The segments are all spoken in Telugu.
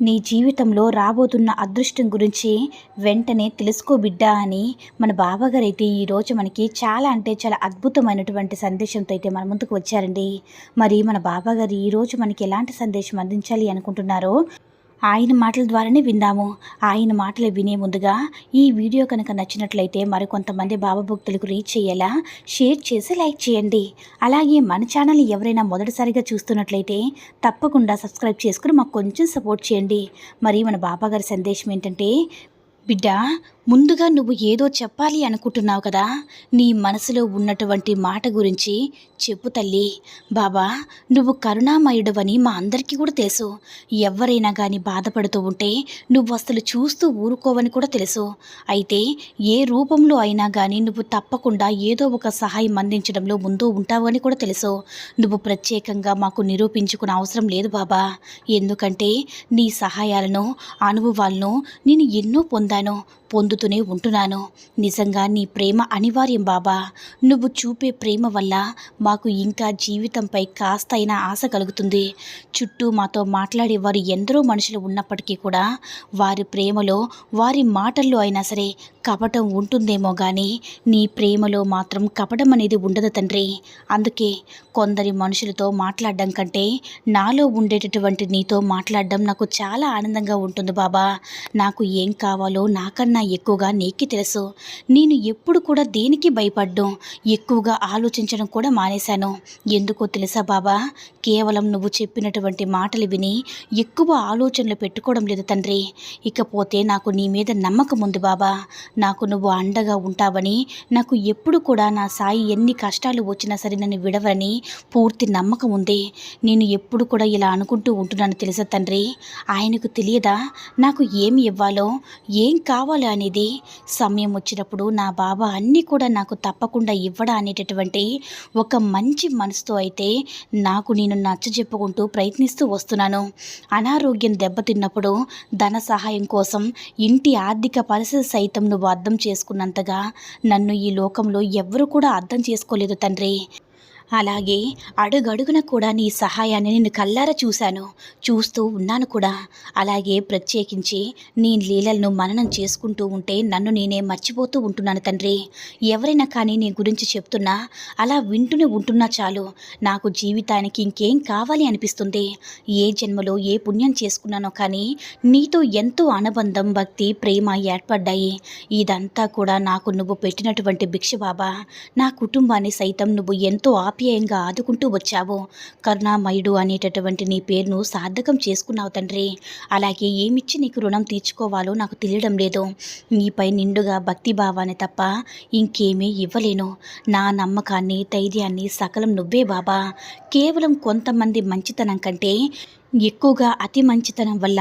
నీ జీవితంలో రాబోతున్న అదృష్టం గురించి వెంటనే తెలుసుకో బిడ్డా అని మన బాబాగారు అయితే ఈరోజు మనకి చాలా అంటే చాలా అద్భుతమైనటువంటి సందేశంతో అయితే మన ముందుకు వచ్చారండి. మరి మన బాబాగారు ఈరోజు మనకి ఎలాంటి సందేశం అందించాలి అనుకుంటున్నారో ఆయన మాటల ద్వారానే విందాము ఆయన మాటలు వినే ముందుగా ఈ వీడియో కనుక నచ్చినట్లయితే మరికొంతమంది బాబా భక్తులకు రీచ్ చేయేలా షేర్ చేసి లైక్ చేయండి. అలాగే మన ఛానల్ ఎవరైనా మొదటిసారిగా చూస్తున్నట్లయితే తప్పకుండా సబ్స్క్రైబ్ చేసుకుని మాకు కొంచెం సపోర్ట్ చేయండి. మరి మన బాబాగారి సందేశం ఏంటంటే బిడ్డ ముందుగా నువ్వు ఏదో చెప్పాలి అనుకుంటున్నావు కదా? నీ మనసులో ఉన్నటువంటి మాట గురించి చెప్పు తల్లి. బాబా నువ్వు కరుణామయుడవని మా అందరికీ కూడా తెలుసు. ఎవరైనా కానీ బాధపడుతూ ఉంటే నువ్వు అసలు చూస్తూ ఊరుకోవని కూడా తెలుసు. అయితే ఏ రూపంలో అయినా కానీ నువ్వు తప్పకుండా ఏదో ఒక సహాయం అందించడంలో ముందు ఉంటావని కూడా తెలుసు. నువ్వు ప్రత్యేకంగా మాకు నిరూపించుకునే అవసరం లేదు బాబా. ఎందుకంటే నీ సహాయాలను అనుభవాలను నేను ఎన్నో పొందాను. పొందుతూనే ఉంటున్నాను. నిజంగా నీ ప్రేమ అనివార్యం బాబా. నువ్వు చూపే ప్రేమ వల్ల మాకు ఇంకా జీవితంపై కాస్తైనా ఆశ కలుగుతుంది. చుట్టూ మాతో మాట్లాడేవారు ఎందరో మనుషులు ఉన్నప్పటికీ కూడా వారి ప్రేమలో వారి మాటల్లో అయినా సరే కపటం ఉంటుందేమో కానీ నీ ప్రేమలో మాత్రం కపటం అనేది ఉండదు తండ్రి. అందుకే కొందరి మనుషులతో మాట్లాడడం కంటే నాలో ఉండేటటువంటి నీతో మాట్లాడడం నాకు చాలా ఆనందంగా ఉంటుంది బాబా. నాకు ఏం కావాలో నాకన్నా ఎక్కువ ఎక్కువగా నీకు తెలుసు. నేను ఎప్పుడు కూడా దేనికి భయపడ్డం? ఎక్కువగా ఆలోచించడం కూడా మానేశాను. ఎందుకో తెలుసా బాబా? కేవలం నువ్వు చెప్పినటువంటి మాటలు విని ఎక్కువ ఆలోచనలు పెట్టుకోవడం లేదు తండ్రి. ఇకపోతే నాకు నీ మీద నమ్మకం ఉంది బాబా. నాకు నువ్వు అండగా ఉంటావని నాకు ఎప్పుడు కూడా నా సాయి ఎన్ని కష్టాలు వచ్చినా సరే నన్ను విడవని పూర్తి నమ్మకం ఉంది. నేను ఎప్పుడు కూడా ఇలా అనుకుంటూ ఉంటున్నాను తెలుసా తండ్రి? ఆయనకు తెలియదా? నాకు ఏమి ఇవ్వాలో? ఏం కావాలో అనేది? సమయం వచ్చినప్పుడు నా బాబా అన్నీ కూడా నాకు తప్పకుండా ఇవ్వడా అనేటటువంటి ఒక మంచి మనసుతో అయితే నాకు నేను నచ్చ చెప్పుకుంటూ ప్రయత్నిస్తూ వస్తున్నాను. అనారోగ్యం దెబ్బతిన్నప్పుడు ధన సహాయం కోసం ఇంటి ఆర్థిక పరిస్థితి సైతం నువ్వు అర్థం చేసుకున్నంతగా నన్ను ఈ లోకంలో ఎవ్వరూ కూడా అర్థం చేసుకోలేదు తండ్రి. అలాగే అడుగడుగున కూడా నీ సహాయాన్ని నేను కల్లారా చూశాను. చూస్తూ ఉన్నాను కూడా. అలాగే ప్రత్యేకించి నీ లీలలను మననం చేసుకుంటూ ఉంటే నన్ను నేనే మర్చిపోతూ ఉంటున్నాను తండ్రి. ఎవరైనా కానీ నీ గురించి చెప్తున్నా అలా వింటూనే ఉంటున్నా చాలు. నాకు జీవితానికి ఇంకేం కావాలి అనిపిస్తుంది? ఏ జన్మలో ఏ పుణ్యం చేసుకున్నానో కానీ నీతో ఎంతో అనుబంధం భక్తి ప్రేమ ఏర్పడ్డాయి. ఇదంతా కూడా నాకు నువ్వు పెట్టినటువంటి భిక్ష బాబా. నా కుటుంబాన్ని సైతం నువ్వు ఎంతో ఆప్యాయంగా ఆదుకుంటూ వచ్చావు. కరుణామయుడు అనేటటువంటి నీ పేరును సార్థకం చేసుకున్నావు తండ్రి. అలాగే ఏమిచ్చి నీకు రుణం తీర్చుకోవాలో నాకు తెలియడం లేదు. నీపై నిండుగా భక్తి భావాన్ని తప్ప ఇంకేమీ ఇవ్వలేను. నా నమ్మకాన్ని ధైర్యాన్ని సకలం నువ్వే బాబా. కేవలం కొంతమంది మంచితనం కంటే ఎక్కువగా అతి మంచితనం వల్ల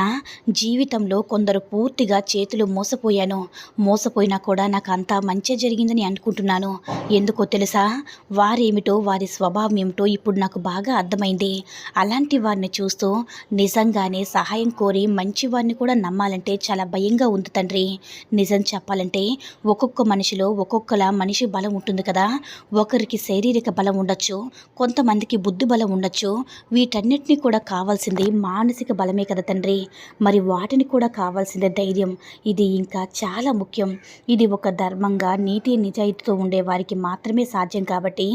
జీవితంలో కొందరు పూర్తిగా చేతులు మోసపోయాను. మోసపోయినా కూడా నాకు అంతా మంచి జరిగిందని అనుకుంటున్నాను. ఎందుకో తెలుసా? వారేమిటో వారి స్వభావం ఏమిటో ఇప్పుడు నాకు బాగా అర్థమైంది. అలాంటి వారిని చూస్తూ నిజంగానే సహాయం కోరి మంచి వారిని కూడా నమ్మాలంటే చాలా భయంగా ఉంది తండ్రి. నిజం చెప్పాలంటే ఒక్కొక్క మనిషిలో ఒక్కొక్కలా మనిషి బలం ఉంటుంది కదా. ఒకరికి శారీరక బలం ఉండొచ్చు కొంతమందికి బుద్ధి బలం ఉండొచ్చు. వీటన్నిటినీ కూడా కావాల్సింది కావాల్సింది మానసిక బలమే కదా తండ్రి. మరి వాటిని కూడా కావాల్సిందే ధైర్యం. ఇది ఇంకా చాలా ముఖ్యం. ఇది ఒక ధర్మంగా నీతి నిజాయితీతో ఉండే వారికి మాత్రమే సాధ్యం కాబట్టి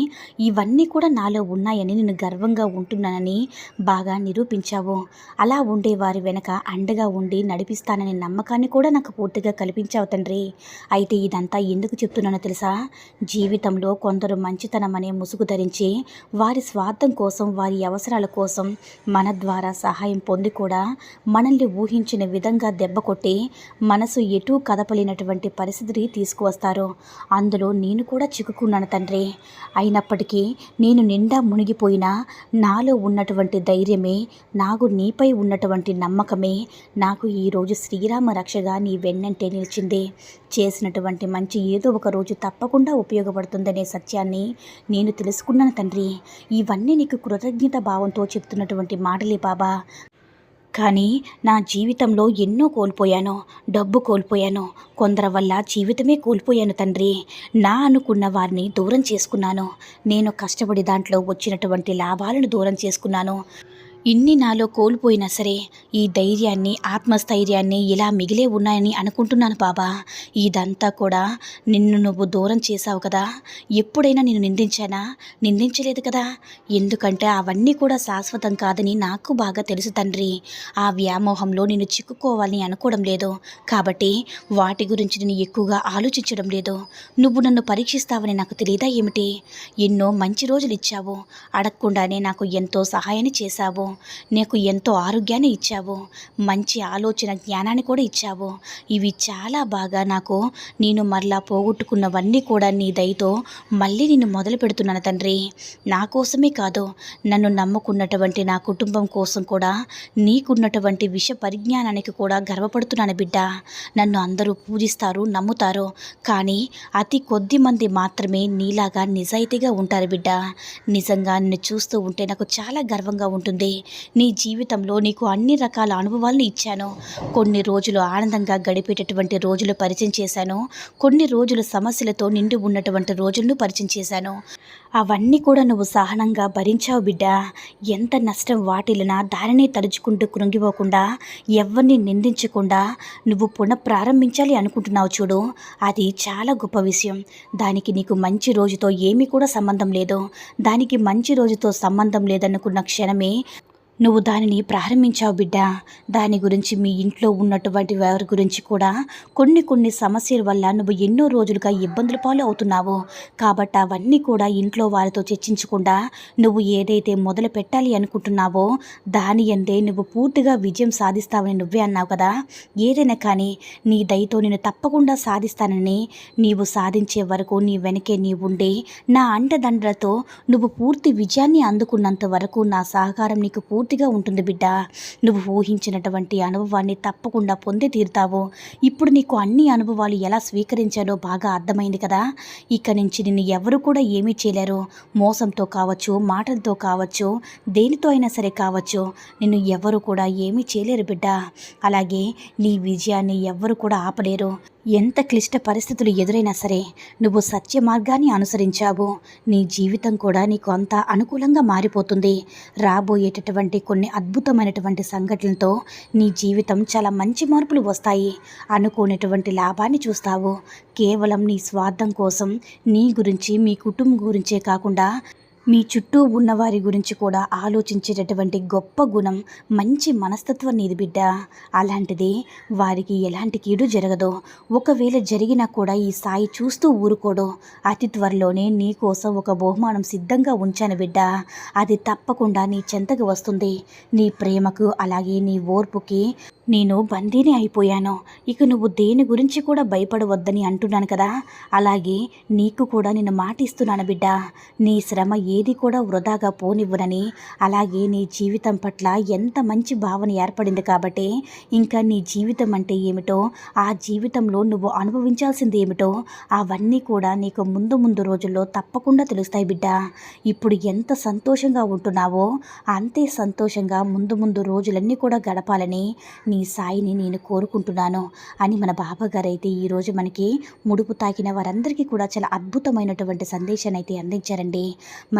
ఇవన్నీ కూడా నాలో ఉన్నాయని నేను గర్వంగా ఉంటున్నానని బాగా నిరూపించావు. అలా ఉండే వారి వెనక అండగా ఉండి నడిపిస్తాననే నమ్మకాన్ని కూడా నాకు పూర్తిగా కల్పించావు తండ్రి. అయితే ఇదంతా ఎందుకు చెప్తున్నానో తెలుసా? జీవితంలో కొందరు మంచితనం అనే ముసుగు ధరించి వారి స్వార్థం కోసం వారి అవసరాల కోసం మన ద్వారా సహాయం పొంది కూడా మనల్ని ఊహించిన విధంగా దెబ్బ కొట్టి మనసు ఎటూ కదపలేనటువంటి పరిస్థితిని తీసుకువస్తారు. అందులో నేను కూడా చిక్కుకున్నాను తండ్రి. అయినప్పటికీ నేను నిండా మునిగిపోయినా నాలో ఉన్నటువంటి ధైర్యమే నాకు నీపై ఉన్నటువంటి నమ్మకమే నాకు ఈరోజు శ్రీరామ రక్షగా నీ వెన్నంటే నిలిచింది. చేసినటువంటి మంచి ఏదో ఒక రోజు తప్పకుండా ఉపయోగపడుతుందనే సత్యాన్ని నేను తెలుసుకున్నాను తండ్రి. ఇవన్నీ నీకు కృతజ్ఞత భావంతో చెప్తున్నటువంటి మాటలే బాబా. కానీ నా జీవితంలో ఎన్నో కోల్పోయాను డబ్బు కోల్పోయాను కొందరి వల్ల జీవితమే కోల్పోయాను తండ్రి. నా అనుకున్న వారిని దూరం చేసుకున్నాను. నేను కష్టపడి దాంట్లో వచ్చినటువంటి లాభాలను దూరం చేసుకున్నాను. ఇన్ని నాలో కోల్పోయినా సరే ఈ ధైర్యాన్ని ఆత్మస్థైర్యాన్ని ఇలా మిగిలే ఉన్నాయని అనుకుంటున్నాను బాబా. ఇదంతా కూడా నిన్ను నువ్వు దూరం చేశావు కదా. ఎప్పుడైనా నేను నిందించానా? నిందించలేదు కదా. ఎందుకంటే అవన్నీ కూడా శాశ్వతం కాదని నాకు బాగా తెలుసు తండ్రి. ఆ వ్యామోహంలో నేను చిక్కుకోవాలని అనుకోవడం లేదు. కాబట్టి వాటి గురించి నేను ఎక్కువగా ఆలోచించడం లేదు. నువ్వు నన్ను పరీక్షిస్తావని నాకు తెలియదా ఏమిటి? ఎన్నో మంచి రోజులు ఇచ్చావు. అడగకుండానే నాకు ఎంతో సహాయాన్ని చేశావు. నీకు ఎంతో ఆరోగ్యాన్ని ఇచ్చావు. మంచి ఆలోచన జ్ఞానాన్ని కూడా ఇచ్చావు. ఇవి చాలా బాగా నాకు నేను మరలా పోగొట్టుకున్నవన్నీ కూడా నీ దయతో మళ్ళీ నేను మొదలు పెడుతున్నాను తండ్రి. నా కోసమే కాదు నన్ను నమ్ముకున్నటువంటి నా కుటుంబం కోసం కూడా నీకున్నటువంటి విష పరిజ్ఞానానికి కూడా గర్వపడుతున్నాను బిడ్డ. నన్ను అందరూ పూజిస్తారు నమ్ముతారు. కానీ అతి కొద్ది మంది మాత్రమే నీలాగా నిజాయితీగా ఉంటారు బిడ్డ. నిజంగా నిన్ను చూస్తూ ఉంటే నాకు చాలా గర్వంగా ఉంటుంది. నీ జీవితంలో నీకు అన్ని రకాల అనుభవాలను ఇచ్చాను. కొన్ని రోజులు ఆనందంగా గడిపేటటువంటి రోజులు పరిచయం చేశాను. కొన్ని రోజులు సమస్యలతో నిండి ఉన్నటువంటి రోజులను పరిచయం చేశాను. అవన్నీ కూడా నువ్వు సహనంగా భరించావు బిడ్డ. ఎంత నష్టం వాటిల్లినా దానినే తలుచుకుంటూ కృంగిపోకుండా ఎవరిని నిందించకుండా నువ్వు పునఃప్రారంభించాలి అనుకుంటున్నావు చూడు. అది చాలా గొప్ప విషయం. దానికి నీకు మంచి రోజుతో ఏమీ కూడా సంబంధం లేదు. దానికి మంచి రోజుతో సంబంధం లేదనుకున్న క్షణమే నువ్వు దానిని ప్రారంభించావు బిడ్డ. దాని గురించి మీ ఇంట్లో ఉన్నటువంటి వారి గురించి కూడా కొన్ని కొన్ని సమస్యల వల్ల నువ్వు ఎన్నో రోజులుగా ఇబ్బందుల పాలు అవుతున్నావు. కాబట్టి అవన్నీ కూడా ఇంట్లో వారితో చర్చించకుండా నువ్వు ఏదైతే మొదలు పెట్టాలి అనుకుంటున్నావో దాని అందే నువ్వు పూర్తిగా విజయం సాధిస్తావని నువ్వే అన్నావు కదా. ఏదైనా కానీ నీ దయతో నేను తప్పకుండా సాధిస్తానని నీవు సాధించే వరకు నీ వెనకే నీ ఉండి నా అండదండలతో నువ్వు పూర్తి విజయాన్ని అందుకున్నంత వరకు నా సహకారం నీకు పూర్తి పూర్తిగా ఉంటుంది బిడ్డ. నువ్వు ఊహించినటువంటి అనుభవాన్ని తప్పకుండా పొంది తీరుతావు. ఇప్పుడు నీకు అన్ని అనుభవాలు ఎలా స్వీకరించాలో బాగా అర్థమైంది కదా. ఇక నుంచి నిన్ను ఎవరు కూడా ఏమీ చేయలేరు. మోసంతో కావచ్చు మాటలతో కావచ్చు దేనితో అయినా సరే కావచ్చు. నిన్ను ఎవరు కూడా ఏమీ చేయలేరు బిడ్డ. అలాగే నీ విజయాన్ని ఎవ్వరు కూడా ఆపలేరు. ఎంత క్లిష్ట పరిస్థితులు ఎదురైనా సరే నువ్వు సత్య మార్గాన్ని అనుసరించావు. నీ జీవితం కూడా నీకు అంత అనుకూలంగా మారిపోతుంది. రాబోయేటటువంటి కొన్ని అద్భుతమైనటువంటి సంఘటనలతో నీ జీవితం చాలా మంచి మార్పులు వస్తాయి. అనుకోనటువంటి లాభాన్ని చూస్తావు. కేవలం నీ స్వార్థం కోసం నీ గురించి మీ కుటుంబం గురించే కాకుండా మీ చుట్టూ ఉన్నవారి గురించి కూడా ఆలోచించేటటువంటి గొప్ప గుణం మంచి మనస్తత్వం నీది బిడ్డ. అలాంటిది వారికి ఎలాంటి కీడు జరగదు ఒకవేళ జరిగినా కూడా ఈ సాయి చూస్తూ ఊరుకోడు అతి త్వరలోనే నీ కోసం ఒక బహుమానం సిద్ధంగా ఉంచాను బిడ్డ. అది తప్పకుండా నీ చెంతకు వస్తుంది. నీ ప్రేమకు అలాగే నీ ఓర్పుకి నేను బందీని అయిపోయాను. ఇక నువ్వు దేని గురించి కూడా భయపడవద్దని అంటున్నాను కదా. అలాగే నీకు కూడా నేను మాటిస్తున్నాను బిడ్డ. నీ శ్రమ ఏది కూడా వృధాగా పోనివ్వనని అలాగే నీ జీవితం పట్ల ఎంత మంచి భావన ఏర్పడింది కాబట్టి ఇంకా నీ జీవితం అంటే ఏమిటో ఆ జీవితంలో నువ్వు అనుభవించాల్సింది ఏమిటో అవన్నీ కూడా నీకు ముందు ముందు రోజుల్లో తప్పకుండా తెలుస్తాయి బిడ్డ. ఇప్పుడు ఎంత సంతోషంగా ఉంటున్నావో అంతే సంతోషంగా ముందు ముందు రోజులన్నీ కూడా గడపాలని నీ సాయిని నేను కోరుకుంటున్నాను అని మన బాబాగారు అయితే ఈరోజు మనకి ముడుపు తాకిన వారందరికీ కూడా చాలా అద్భుతమైనటువంటి సందేశాన్ని అయితే అందించారండి.